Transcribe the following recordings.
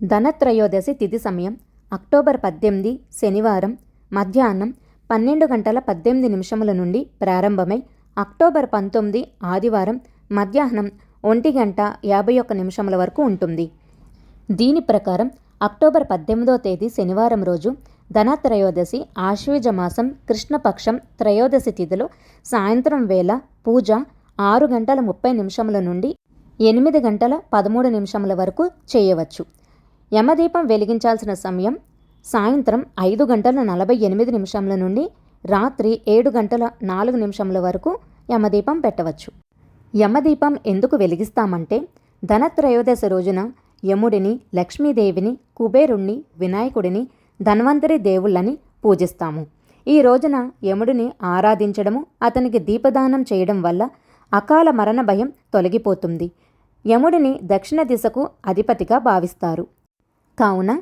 ధనత్రయోదశి తిథి సమయం అక్టోబర్ పద్దెనిమిది శనివారం మధ్యాహ్నం పన్నెండు గంటల పద్దెనిమిది నిమిషముల నుండి ప్రారంభమై అక్టోబర్ పంతొమ్మిది ఆదివారం మధ్యాహ్నం ఒంటి గంట యాభై ఒక్క నిమిషముల వరకు ఉంటుంది. దీని ప్రకారం అక్టోబర్ పద్దెనిమిదో తేదీ శనివారం రోజు ధనత్రయోదశి ఆశ్వేజ మాసం కృష్ణపక్షం త్రయోదశి తిథిలో సాయంత్రం వేళ పూజ ఆరు గంటల ముప్పై నిమిషముల నుండి ఎనిమిది గంటల పదమూడు నిమిషముల వరకు చేయవచ్చు. యమదీపం వెలిగించాల్సిన సమయం సాయంత్రం ఐదు గంటల నలభై ఎనిమిది నిమిషంల నుండి రాత్రి ఏడు గంటల నాలుగు నిమిషముల వరకు యమదీపం పెట్టవచ్చు. యమదీపం ఎందుకు వెలిగిస్తామంటే ధనత్రయోదశ రోజున యముడిని లక్ష్మీదేవిని కుబేరుణ్ణి వినాయకుడిని ధన్వంతరి దేవుళ్ళని పూజిస్తాము. ఈ రోజున యముడిని ఆరాధించడము అతనికి దీపదానం చేయడం వల్ల అకాల మరణ భయం తొలగిపోతుంది. యముడిని దక్షిణ దిశకు అధిపతిగా భావిస్తారు. కావున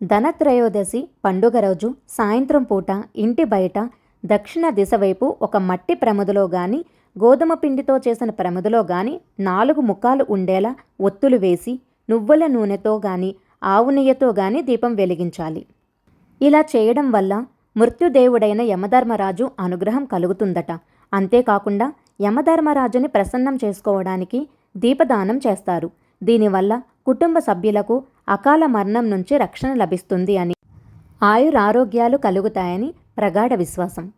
ధనత్రయోదశి పండుగ రోజు సాయంత్రం పూట ఇంటి బయట దక్షిణ దిశ వైపు ఒక మట్టి ప్రమదలో గాని గోధుమ పిండితో చేసిన ప్రమదలో గాని నాలుగు ముఖాలు ఉండేలా ఒత్తులు వేసి నువ్వుల నూనెతో గాని ఆవు నెయ్యతో గాని దీపం వెలిగించాలి. ఇలా చేయడం వల్ల మృత్యుదేవుడైన యమధర్మరాజు అనుగ్రహం కలుగుతుందట. అంతేకాకుండా యమధర్మరాజుని ప్రసన్నం చేసుకోవడానికి దీపదానం చేస్తారు. దీనివల్ల కుటుంబ సభ్యులకు అకాల మరణం నుంచి రక్షణ లభిస్తుంది అని. ఆయురారోగ్యాలు కలుగుతాయని ప్రగాఢ విశ్వాసం.